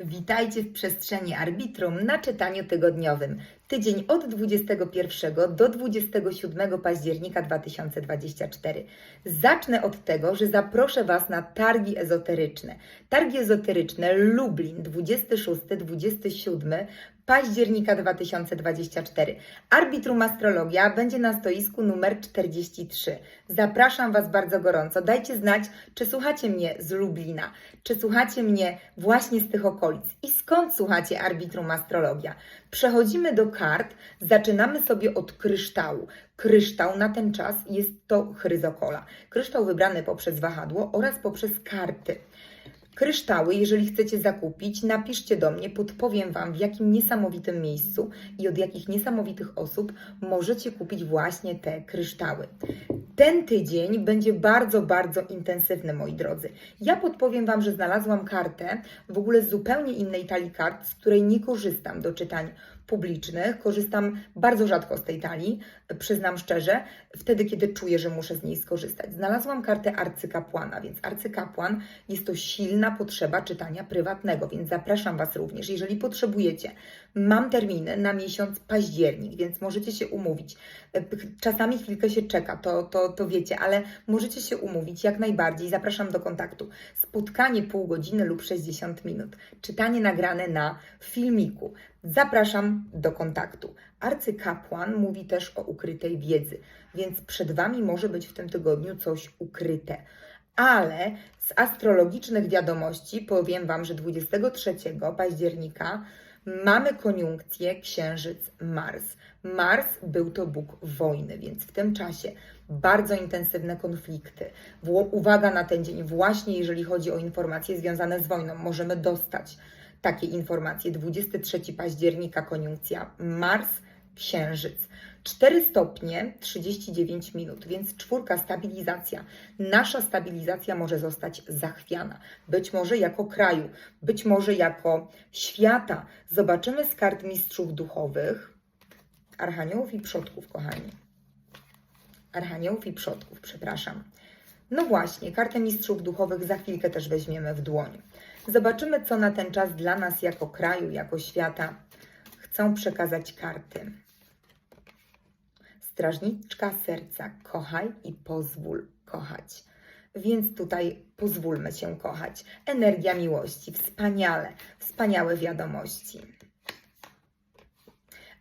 Witajcie w przestrzeni arbitrum na czytaniu tygodniowym. Tydzień od 21 do 27 października 2024. Zacznę od tego, że zaproszę Was na targi ezoteryczne. Targi ezoteryczne Lublin 26-27 października 2024. Arbitrum Astrologia będzie na stoisku numer 43. Zapraszam Was bardzo gorąco. Dajcie znać, czy słuchacie mnie z Lublina, czy słuchacie mnie właśnie z tych okolic i skąd słuchacie Arbitrum Astrologia. Przechodzimy do kart, zaczynamy sobie od kryształu. Kryształ na ten czas jest to chryzokola. Kryształ wybrany poprzez wahadło oraz poprzez karty. Kryształy, jeżeli chcecie zakupić, napiszcie do mnie, podpowiem Wam, w jakim niesamowitym miejscu i od jakich niesamowitych osób możecie kupić właśnie te kryształy. Ten tydzień będzie bardzo, bardzo intensywny, moi drodzy. Ja podpowiem Wam, że znalazłam kartę w ogóle z zupełnie innej talii kart, z której nie korzystam do czytań publicznych. Korzystam bardzo rzadko z tej talii, przyznam szczerze, wtedy, kiedy czuję, że muszę z niej skorzystać. Znalazłam kartę arcykapłana, więc arcykapłan jest to silna potrzeba czytania prywatnego, więc zapraszam Was również, jeżeli potrzebujecie. Mam terminy na miesiąc październik, więc możecie się umówić. Czasami chwilkę się czeka, to, to, to wiecie, ale możecie się umówić jak najbardziej. Zapraszam do kontaktu. Spotkanie pół godziny lub 60 minut. Czytanie nagrane na filmiku. Zapraszam do kontaktu. Arcykapłan mówi też o ukrytej wiedzy, więc przed Wami może być w tym tygodniu coś ukryte. Ale z astrologicznych wiadomości powiem Wam, że 23 października mamy koniunkcję Księżyc-Mars. Mars był to Bóg wojny, więc w tym czasie bardzo intensywne konflikty. Uwaga na ten dzień, właśnie jeżeli chodzi o informacje związane z wojną, możemy dostać takie informacje. 23 października koniunkcja Mars, Księżyc. 4 stopnie 39 minut, więc czwórka stabilizacja. Nasza stabilizacja może zostać zachwiana. Być może jako kraju, być może jako świata. Zobaczymy z kart mistrzów duchowych, archaniołów i przodków, kochani. Archaniołów i przodków, przepraszam. No właśnie, kartę mistrzów duchowych za chwilkę też weźmiemy w dłoń. Zobaczymy, co na ten czas dla nas jako kraju, jako świata chcą przekazać karty. Strażniczka serca, kochaj i pozwól kochać. Więc tutaj pozwólmy się kochać. Energia miłości, wspaniale, wspaniałe wiadomości.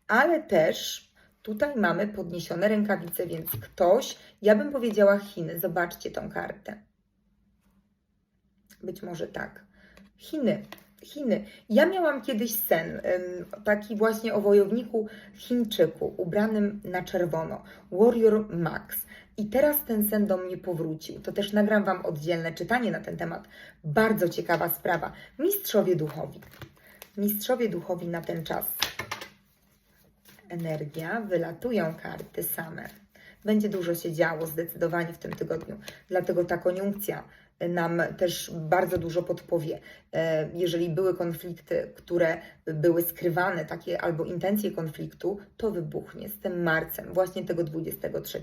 Ale też tutaj mamy podniesione rękawice, więc ktoś, ja bym powiedziała Chiny, zobaczcie tą kartę. Być może tak. Chiny. Chiny. Ja miałam kiedyś sen, taki właśnie o wojowniku Chińczyku, ubranym na czerwono. Warrior Max. I teraz ten sen do mnie powrócił. To też nagram Wam oddzielne czytanie na ten temat. Bardzo ciekawa sprawa. Mistrzowie duchowi. Mistrzowie duchowi na ten czas. Energia, wylatują karty same. Będzie dużo się działo zdecydowanie w tym tygodniu. Dlatego ta koniunkcja nam też bardzo dużo podpowie. E, Jeżeli były konflikty, które były skrywane, takie albo intencje konfliktu, to wybuchnie z tym marcem, właśnie tego 23.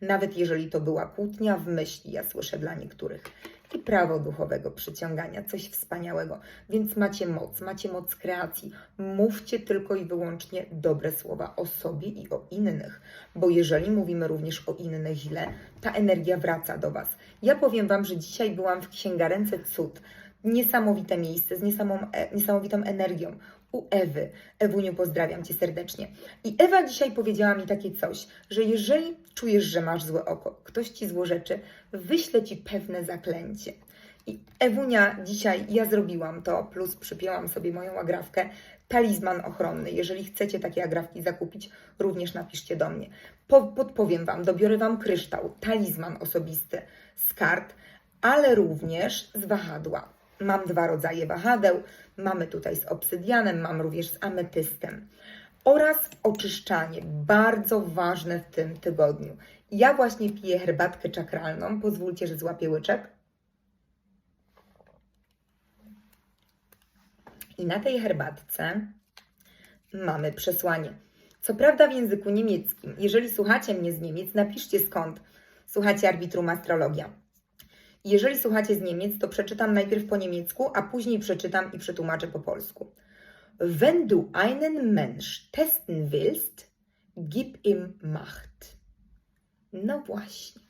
Nawet jeżeli to była kłótnia w myśli, ja słyszę dla niektórych. I prawo duchowego przyciągania, coś wspaniałego. Więc macie moc, macie moc kreacji. Mówcie tylko i wyłącznie dobre słowa o sobie i o innych, bo jeżeli mówimy również o innych źle, ta energia wraca do Was. Ja powiem Wam, że dzisiaj byłam w księgarence Cud. Niesamowite miejsce z e, niesamowitą energią. U Ewy. Ewuniu, pozdrawiam Cię serdecznie. I Ewa dzisiaj powiedziała mi takie coś, że jeżeli czujesz, że masz złe oko, ktoś Ci złorzeczy, wyśle Ci pewne zaklęcie. I Ewunia dzisiaj, ja zrobiłam to, plus przypięłam sobie moją agrafkę, talizman ochronny. Jeżeli chcecie takie agrafki zakupić, również napiszcie do mnie. Po, podpowiem Wam, dobiorę Wam kryształ, talizman osobisty z kart, ale również z wahadła. Mam dwa rodzaje wahadeł. Mamy tutaj z obsydianem, mam również z ametystem. Oraz oczyszczanie, bardzo ważne w tym tygodniu. Ja właśnie piję herbatkę czakralną. Pozwólcie, że złapię łyczek. I na tej herbatce mamy przesłanie. Co prawda w języku niemieckim. Jeżeli słuchacie mnie z Niemiec, napiszcie skąd słuchacie Arbitrum Astrologia. Jeżeli słuchacie z Niemiec, to przeczytam najpierw po niemiecku, a później przeczytam i przetłumaczę po polsku. Wenn du einen Mensch testen willst, gib ihm Macht. No właśnie.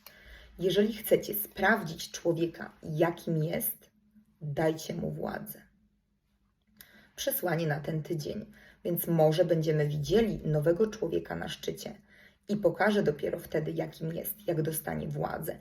Jeżeli chcecie sprawdzić człowieka, jakim jest, dajcie mu władzę. Przesłanie na ten tydzień, więc może będziemy widzieli nowego człowieka na szczycie i pokaże dopiero wtedy, jakim jest, jak dostanie władzę.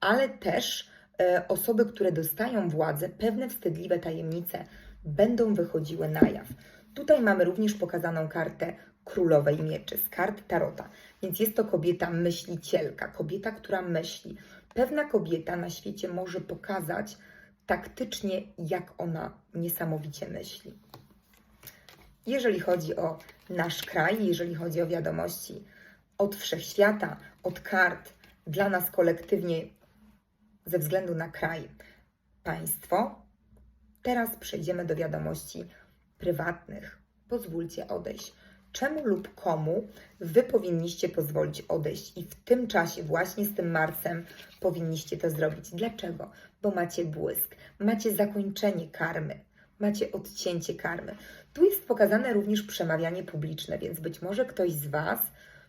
Ale też e, osoby, które dostają władzę, pewne wstydliwe tajemnice będą wychodziły na jaw. Tutaj mamy również pokazaną kartę królowej mieczy z kart Tarota. Więc jest to kobieta myślicielka, kobieta, która myśli. Pewna kobieta na świecie może pokazać taktycznie, jak ona niesamowicie myśli. Jeżeli chodzi o nasz kraj, jeżeli chodzi o wiadomości od wszechświata, od kart, dla nas kolektywnie, ze względu na kraj, państwo, teraz przejdziemy do wiadomości prywatnych. Pozwólcie odejść czemu lub komu Wy powinniście pozwolić odejść i w tym czasie, właśnie z tym Marsem, powinniście to zrobić. Dlaczego? Bo macie błysk, macie zakończenie karmy, macie odcięcie karmy. Tu jest pokazane również przemawianie publiczne, więc być może ktoś z Was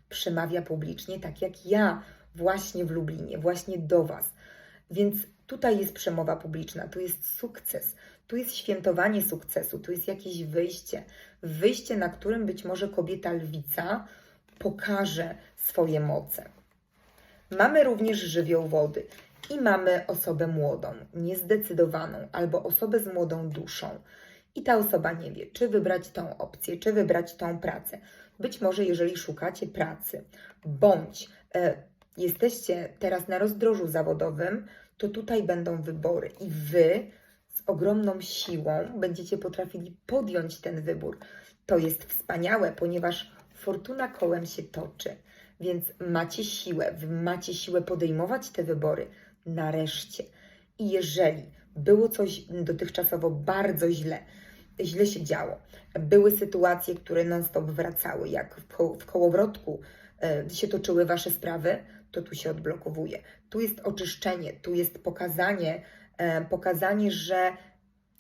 przemawia publicznie, tak jak ja, właśnie w Lublinie, właśnie do Was. Więc tutaj jest przemowa publiczna, tu jest sukces, tu jest świętowanie sukcesu, tu jest jakieś wyjście. Wyjście, na którym być może kobieta lwica pokaże swoje moce. Mamy również żywioł wody i mamy osobę młodą, niezdecydowaną albo osobę z młodą duszą. I ta osoba nie wie, czy wybrać tą opcję, czy wybrać tą pracę. Być może, jeżeli szukacie pracy, bądź e, jesteście teraz na rozdrożu zawodowym, to tutaj będą wybory i wy z ogromną siłą będziecie potrafili podjąć ten wybór. To jest wspaniałe, ponieważ fortuna kołem się toczy, więc macie siłę, macie siłę podejmować te wybory nareszcie. I jeżeli było coś dotychczasowo bardzo źle, źle się działo, były sytuacje, które non-stop wracały, jak w, ko- w kołowrotku e, się toczyły wasze sprawy, to tu się odblokowuje. Tu jest oczyszczenie, tu jest pokazanie, e, pokazanie, że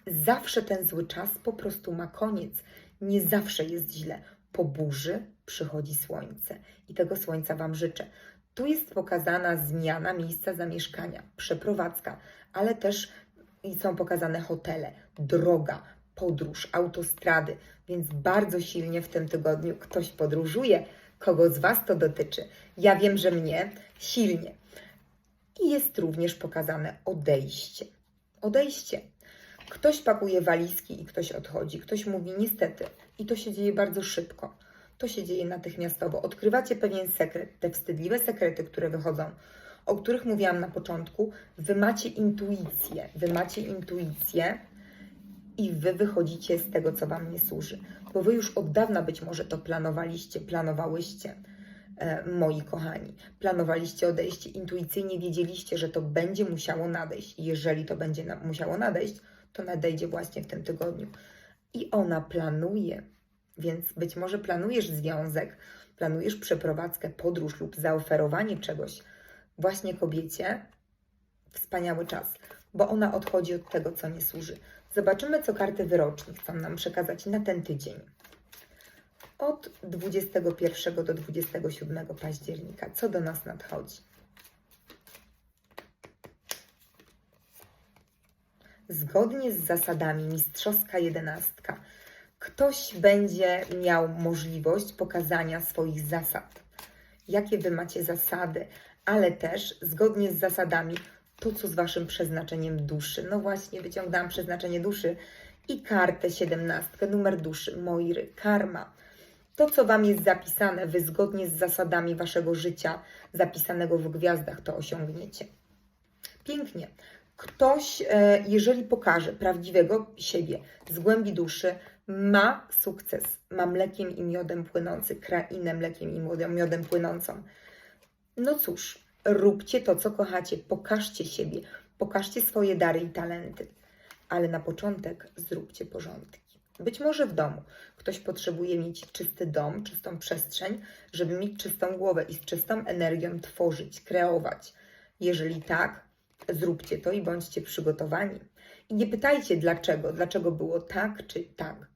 zawsze ten zły czas po prostu ma koniec. Nie zawsze jest źle. Po burzy przychodzi słońce i tego słońca Wam życzę. Tu jest pokazana zmiana miejsca zamieszkania, przeprowadzka, ale też są pokazane hotele, droga, podróż, autostrady, więc bardzo silnie w tym tygodniu ktoś podróżuje. Kogo z Was to dotyczy? Ja wiem, że mnie silnie. I jest również pokazane odejście. Odejście. Ktoś pakuje walizki i ktoś odchodzi. Ktoś mówi niestety. I to się dzieje bardzo szybko. To się dzieje natychmiastowo. Odkrywacie pewien sekret, te wstydliwe sekrety, które wychodzą, o których mówiłam na początku. Wy macie intuicję. Wy macie intuicję i wy wychodzicie z tego, co wam nie służy. Bo wy już od dawna być może to planowaliście, planowałyście, e, moi kochani. Planowaliście odejście, intuicyjnie wiedzieliście, że to będzie musiało nadejść. Jeżeli to będzie na, musiało nadejść, to nadejdzie właśnie w tym tygodniu. I ona planuje, więc być może planujesz związek, planujesz przeprowadzkę, podróż lub zaoferowanie czegoś właśnie kobiecie. Wspaniały czas, bo ona odchodzi od tego, co nie służy. Zobaczymy, co karty wyroczni chcą nam przekazać na ten tydzień. Od 21 do 27 października. Co do nas nadchodzi? Zgodnie z zasadami mistrzowska jedenastka, ktoś będzie miał możliwość pokazania swoich zasad. Jakie wy macie zasady, ale też zgodnie z zasadami to, co z waszym przeznaczeniem duszy. No właśnie, wyciągnęłam przeznaczenie duszy i kartę siedemnastkę, numer duszy, Moiry, karma. To, co wam jest zapisane, wy zgodnie z zasadami waszego życia, zapisanego w gwiazdach, to osiągniecie. Pięknie. Ktoś, e, jeżeli pokaże prawdziwego siebie z głębi duszy, ma sukces, ma mlekiem i miodem płynący, krainę mlekiem i miodem, miodem płynącą. No cóż, róbcie to, co kochacie, pokażcie siebie, pokażcie swoje dary i talenty, ale na początek zróbcie porządki. Być może w domu ktoś potrzebuje mieć czysty dom, czystą przestrzeń, żeby mieć czystą głowę i z czystą energią tworzyć, kreować. Jeżeli tak, Zróbcie to i bądźcie przygotowani. I nie pytajcie dlaczego, dlaczego było tak czy tak.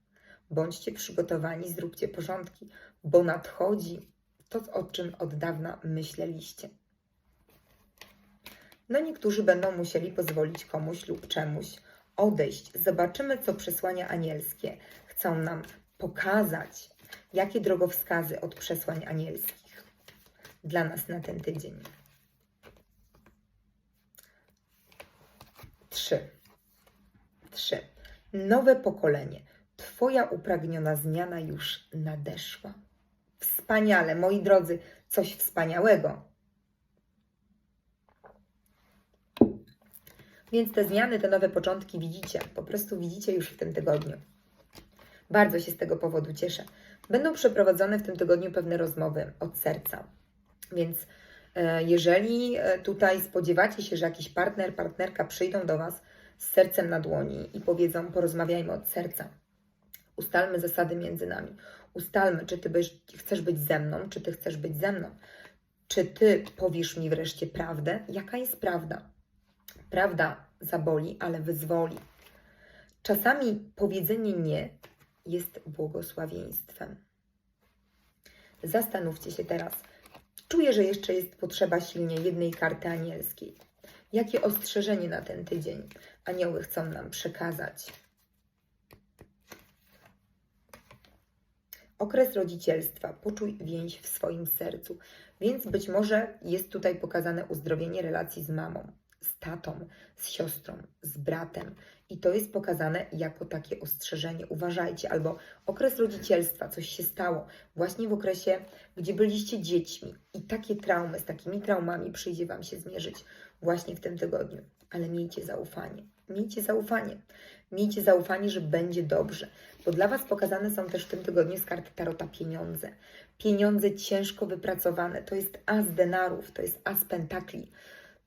Bądźcie przygotowani, zróbcie porządki, bo nadchodzi to, o czym od dawna myśleliście. No niektórzy będą musieli pozwolić komuś lub czemuś odejść. Zobaczymy, co przesłania anielskie chcą nam pokazać, jakie drogowskazy od przesłań anielskich dla nas na ten tydzień. Trzy. Trzy. Nowe pokolenie. Twoja upragniona zmiana już nadeszła. Wspaniale, moi drodzy, coś wspaniałego. Więc te zmiany, te nowe początki widzicie, po prostu widzicie już w tym tygodniu. Bardzo się z tego powodu cieszę. Będą przeprowadzone w tym tygodniu pewne rozmowy od serca. Więc e, jeżeli e, tutaj spodziewacie się, że jakiś partner, partnerka przyjdą do Was z sercem na dłoni i powiedzą: porozmawiajmy od serca, ustalmy zasady między nami, ustalmy, czy Ty byś, chcesz być ze mną, czy Ty chcesz być ze mną, czy Ty powiesz mi wreszcie prawdę, jaka jest prawda. Prawda zaboli, ale wyzwoli. Czasami powiedzenie nie jest błogosławieństwem. Zastanówcie się teraz. Czuję, że jeszcze jest potrzeba silnie jednej karty anielskiej. Jakie ostrzeżenie na ten tydzień anioły chcą nam przekazać? Okres rodzicielstwa. Poczuj więź w swoim sercu. Więc być może jest tutaj pokazane uzdrowienie relacji z mamą, z tatą, z siostrą, z bratem. I to jest pokazane jako takie ostrzeżenie. Uważajcie, albo okres rodzicielstwa, coś się stało właśnie w okresie, gdzie byliście dziećmi i takie traumy, z takimi traumami przyjdzie Wam się zmierzyć właśnie w tym tygodniu. Ale miejcie zaufanie. Miejcie zaufanie. Miejcie zaufanie, że będzie dobrze. Bo dla Was pokazane są też w tym tygodniu z karty Tarota pieniądze. Pieniądze ciężko wypracowane. To jest as denarów, to jest as pentakli.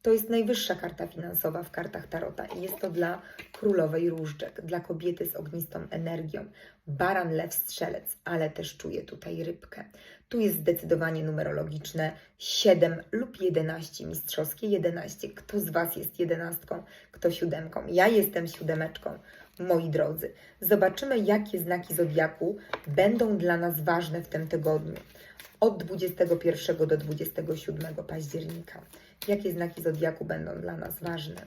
To jest najwyższa karta finansowa w kartach Tarota i jest to dla królowej różdżek, dla kobiety z ognistą energią. Baran, lew, strzelec, ale też czuję tutaj rybkę. Tu jest zdecydowanie numerologiczne 7 lub 11, mistrzowskie 11. Kto z Was jest jedenastką, kto siódemką? Ja jestem siódemeczką, moi drodzy. Zobaczymy, jakie znaki zodiaku będą dla nas ważne w tym tygodniu. Od 21 do 27 października. Jakie znaki zodiaku będą dla nas ważne?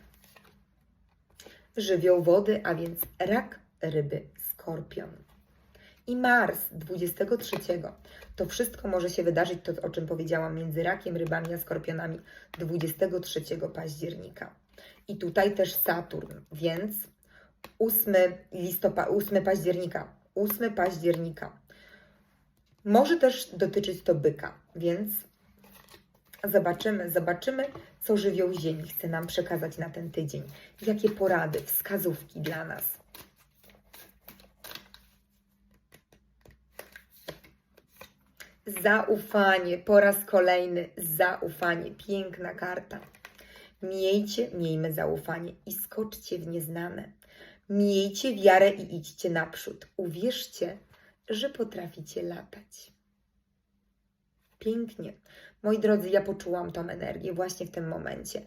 Żywioł wody, a więc rak, ryby, skorpion. I Mars 23. To wszystko może się wydarzyć, to o czym powiedziałam, między rakiem, rybami a skorpionami 23 października. I tutaj też Saturn, więc 8 listopada, 8 października. 8 października. Może też dotyczyć to byka, więc Zobaczymy, zobaczymy, co żywioł Ziemi chce nam przekazać na ten tydzień. Jakie porady, wskazówki dla nas. Zaufanie, po raz kolejny zaufanie. Piękna karta. Miejcie, miejmy zaufanie i skoczcie w nieznane. Miejcie wiarę i idźcie naprzód. Uwierzcie, że potraficie latać. Pięknie. Moi drodzy, ja poczułam tą energię właśnie w tym momencie.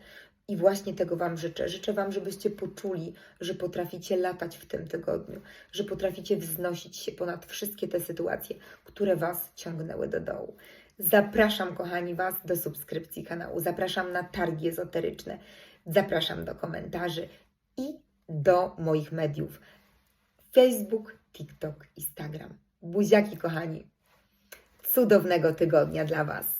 I właśnie tego Wam życzę. Życzę Wam, żebyście poczuli, że potraficie latać w tym tygodniu, że potraficie wznosić się ponad wszystkie te sytuacje, które Was ciągnęły do dołu. Zapraszam, kochani, Was do subskrypcji kanału, zapraszam na targi ezoteryczne, zapraszam do komentarzy i do moich mediów Facebook, TikTok, Instagram. Buziaki, kochani. Cudownego tygodnia dla Was.